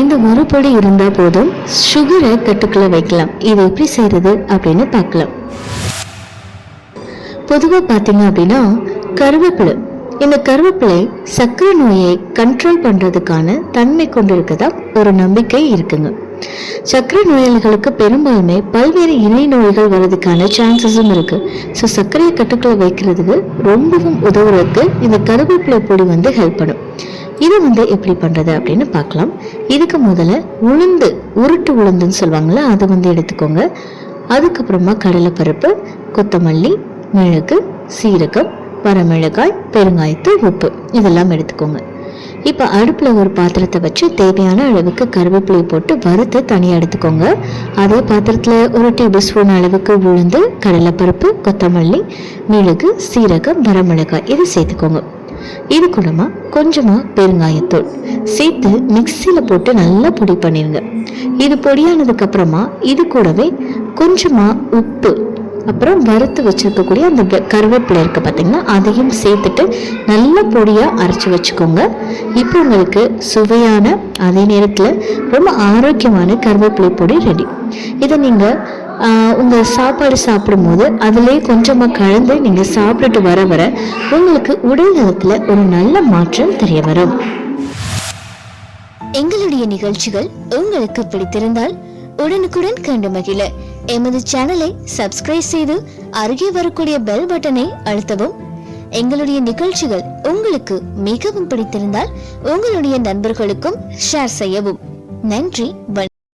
இந்த பொடி இருந்தா போதும் சுகரை கட்டுக்குள்ள வைக்கலாம். இது எப்படி செய்யறது அப்படின்னு பார்க்கலாம். பொதுவாக பார்த்தீங்க அப்படின்னா கருவேப்பிலை. இந்த கருவேப்பிலை சர்க்கரை நோயை கண்ட்ரோல் பண்ணுறதுக்கான தன்மை கொண்டிருக்கதா ஒரு நம்பிக்கை இருக்குங்க. சர்க்கரை நோயாளிகளுக்கு பெரும்பாலுமே பல்வேறு இணை நோய்கள் வர்றதுக்கான சான்சஸும் இருக்கு. ஸோ சர்க்கரையை கட்டுக்குள்ள வைக்கிறதுக்கு ரொம்பவும் உதவுறதுக்கு இந்த கருவேப்பிலை பொடி வந்து ஹெல்ப் பண்ணும். இது வந்து எப்படி பண்ணுறது அப்படின்னு பார்க்கலாம். இதுக்கு முதல்ல உளுந்து உருட்டு உளுந்துன்னு சொல்லுவாங்கள்ல அது வந்து எடுத்துக்கோங்க. அதுக்கப்புறமா கடலைப்பருப்பு கொத்தமல்லி மிளகு சீரகம் வரமிளகாய் பெருங்காயத்தூள் உப்பு. இதெல்லாம் எடுத்துக்கோங்க. இப்போ அடுப்பில் ஒரு பாத்திரத்தை வச்சு தேவையான அளவுக்கு கருவேப்பிலை போட்டு வறுத்து தனியாக எடுத்துக்கோங்க. அதே பாத்திரத்தில் ஒரு டேபிள் ஸ்பூன் அளவுக்கு உளுந்து கடலைப்பருப்பு கொத்தமல்லி மிளகு சீரகம் வரமிளகாய் இது சேர்த்துக்கோங்க. இது கூடமா கொஞ்சமாக பெருங்காயத்தூள். சேர்த்து மிக்சியில் போட்டு நல்லா பொடி பண்ணிடுங்க இது பொடியானதுக்கு அப்புறமா இது கூடவே கொஞ்சமாக உப்பு. அப்புறம் வறுத்து வச்சிருக்கக்கூடிய அந்த கருவேப்பிலை இருக்குது பார்த்திங்கன்னா அதையும் சேர்த்துட்டு நல்ல பொடியாக அரைச்சி வச்சுக்கோங்க. இப்போ உங்களுக்கு சுவையான அதே நேரத்தில் ரொம்ப ஆரோக்கியமான கருவேப்பிலை பொடி ரெடி இதை நீங்கள் உங்கள் சாப்பாடு சாப்பிடும்போது அதிலே கொஞ்சமாக கலந்து நீங்கள் சாப்பிட்டுட்டு வர வர உங்களுக்கு உடல் நலத்தில் ஒரு நல்ல மாற்றம் தெரிய வரும். எங்களுடைய நிகழ்ச்சிகள் உங்களுக்கு பிடித்திருந்தால் உடனுக்குடன் கண்டு மகிழ. எமது சேனலை சப்ஸ்கிரைப் செய்து அருகே வரக்கூடிய பெல் பட்டனை அழுத்தவும். எங்களுடைய நிகழ்ச்சிகள் உங்களுக்கு மிகவும் பிடித்திருந்தால் உங்களுடைய நண்பர்களுக்கும் ஷேர் செய்யவும். நன்றி வணக்கம்.